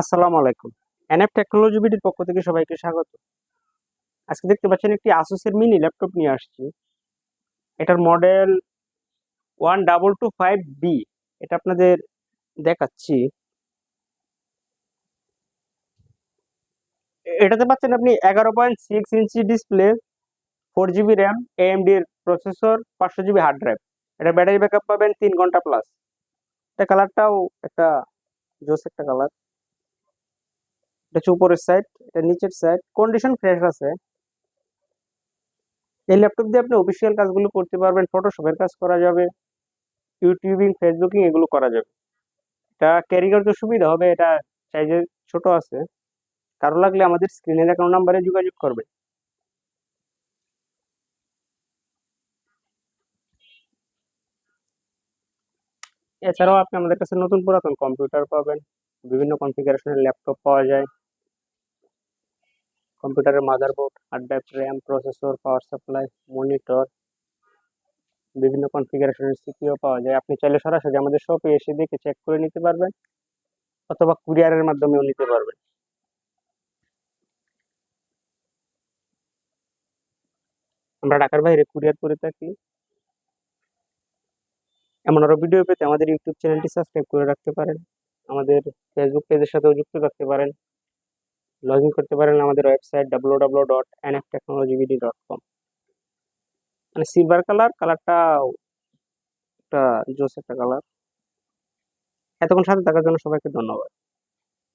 আসসালামু আলাইকুম। NF technology বিডির পক্ষ থেকে সবাইকে স্বাগত। আজকে দেখতে পাচ্ছেন একটি আসুসের মিনি ল্যাপটপ নিয়ে আসছি। এটার model one double two five B এটা আপনাদের দেখাচ্ছি। এটাতে পাচ্ছেন আপনি এগারো point six inch display four GB RAM এএমডির processor পাঁচশো জিবি হার্ড ড্রাইভ এটা ব্যাটারি ব্যাকআপ পাবেন তিন ঘণ্টা প্লাস এটা কালারটাও একটা জোস একটা কালার এটা হচ্ছে উপরের সাইড এটা নিচের সাইড কন্ডিশন ফ্রেশ আছে। এই ল্যাপটপ দিয়ে আপনি অফিসিয়াল কাজগুলো করতে পারবেন ফটোশপের কাজ করা যাবে ইউটিউবিং ফেসবুকিং এগুলো করা যাবে। এটা ক্যারি করতে সুবিধা হবে, এটা সাইজে ছোট আছে। কারও লাগলে আমাদের স্ক্রিনে দেখানো নাম্বারে যোগাযোগ করবে। এছাড়াও আপনি আমাদের কাছে নতুন পুরাতন কম্পিউটার পাবেন, বিভিন্ন কনফিগারেশনের ল্যাপটপ পাওয়া যায়। কম্পিউটারের motherboard drive RAM processor power supply monitor বিভিন্ন কনফিগারেশনের সিপিও পাওয়া যায়। আপনি চাইলে সরাসরি আমাদের শপে এসে দেখে চেক করে নিতে পারবেন অথবা কুরিয়ারের মাধ্যমেও নিতে পারবেন। আমরা ঢাকার বাইরে কুরিয়ার করে থাকি। এমন আরও ভিডিও পেতে আমাদের ইউটিউব চ্যানেলটি সাবস্ক্রাইব করে রাখতে পারেন। আমাদের ফেসবুক পেজের সাথেও যুক্ত থাকতে পারেন। লগ ইন করতে পারেন আমাদের website W W dot N F টেকনোলজিবিডি dot com মানে সিলভার কালার কালারটা একটা জোস একটা কালার এতক্ষণ সাথে থাকার জন্য সবাইকে ধন্যবাদ।